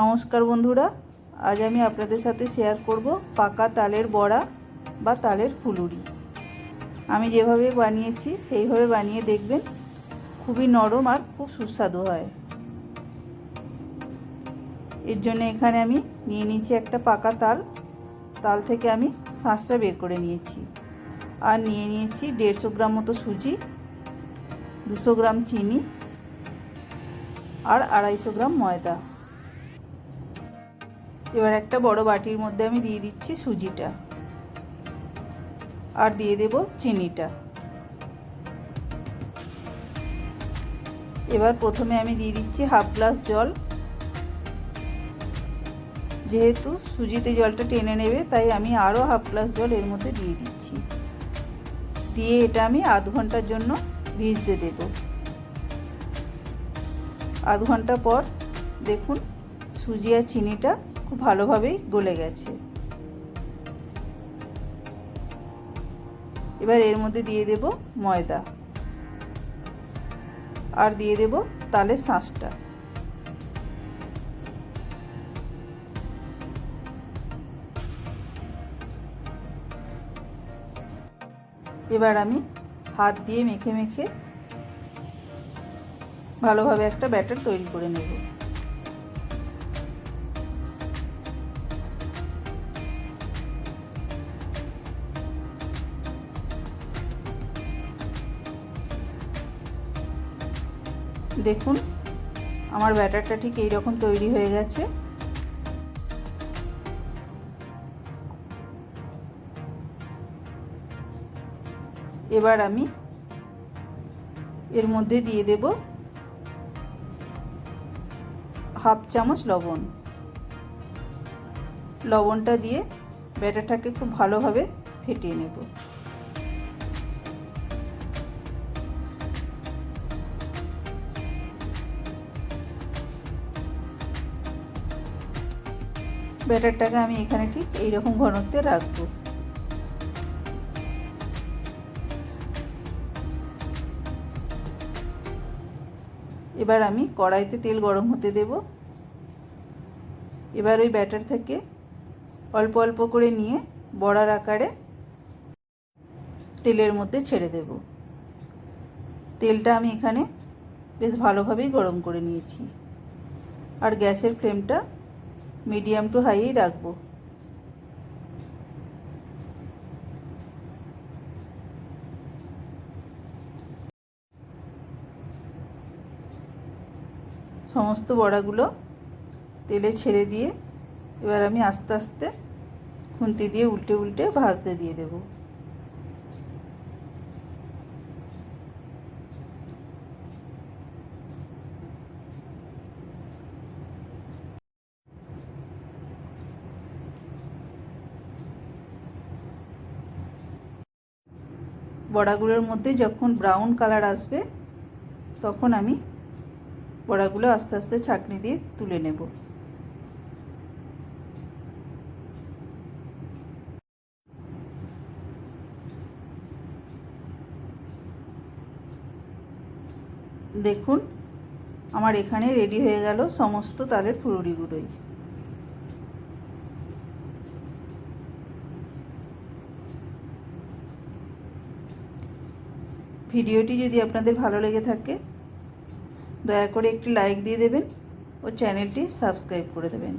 নমস্কার বন্ধুরা, আজ আমি আপনাদের সাথে শেয়ার করব পাকা তালের বড়া বা তালের ফুলুরি। আমি যেভাবে বানিয়েছি, সেইভাবে বানিয়ে দেখবেন খুবই নরম আর খুব সুস্বাদু হয়। এর জন্য এখানে আমি নিয়ে নিয়েছি একটা পাকা তাল। তাল থেকে আমি শাঁসটা বের করে নিয়েছি। আর নিয়ে নিয়েছি দেড়শো গ্রাম মতো সুজি, দুশো গ্রাম চিনি আর আড়াইশো গ্রাম ময়দা। এবার একটা বড় বাটির মধ্যে আমি দিয়ে দিচ্ছি সুজিটা। আর দিয়ে দেব চিনিটা। এবার প্রথমে আমি দিয়ে দিচ্ছি হাফ গ্লাস জল। যেহেতু সুজিতে জলটা টেনে নেবে, তাই আমি আরও হাফ গ্লাস জল এর মধ্যে দিয়ে দিচ্ছি। দিয়ে এটা আমি আধ ঘণ্টার জন্য ভিজতে দেব। আধ ঘণ্টা পর দেখুন সুজি আর চিনিটা খুব ভালোভাবেই গলে গেছে। এবার এর মধ্যে দিয়ে দেব ময়দা। আর দিয়ে দেব তালের শাঁসটা। এবার আমি হাত দিয়ে মেখে মেখে ভালোভাবে একটা ব্যাটার তৈরি করে নেব। দেখুন, আমার ব্যাটারটা ঠিক এই রকম তৈরি হয়ে গেছে। এবার আমি এর মধ্যে দিয়ে দেব হাফ চামচ লবণ। লবণটা দিয়ে ব্যাটারটাকে খুব ভালোভাবে ফেটিয়ে নেব। ব্যাটারটাকে আমি এখানে ঠিক এইরকম ঘনত্বে রাখব। এবার আমি কড়াইতে তেল গরম হতে দেব। এবার ওই ব্যাটার থেকে অল্প অল্প করে নিয়ে বড়ার আকারে তেলের মধ্যে ছেড়ে দেব। তেলটা আমি এখানে বেশ ভালোভাবেই গরম করে নিয়েছি। আর গ্যাসের ফ্লেমটা মিডিয়াম টু হাইই রাখব। সমস্ত বড়াগুলো তেলে ছেড়ে দিয়ে এবার আমি আস্তে আস্তে খুন্তি দিয়ে উল্টে উল্টে ভাজতে দিয়ে দেব। বড়াগুলোর মধ্যে যখন ব্রাউন কালার আসবে, তখন আমি বড়াগুলো আস্তে আস্তে ছাঁকনি দিয়ে তুলে নেব। দেখুন, আমার এখানে রেডি হয়ে গেল সমস্ত তালের ফুলুরিগুলোই ভিডিওটি যদি আপনাদের ভালো লেগে থাকে, দয়া করে একটি লাইক দিয়ে দেবেন ও চ্যানেলটি সাবস্ক্রাইব করে দেবেন।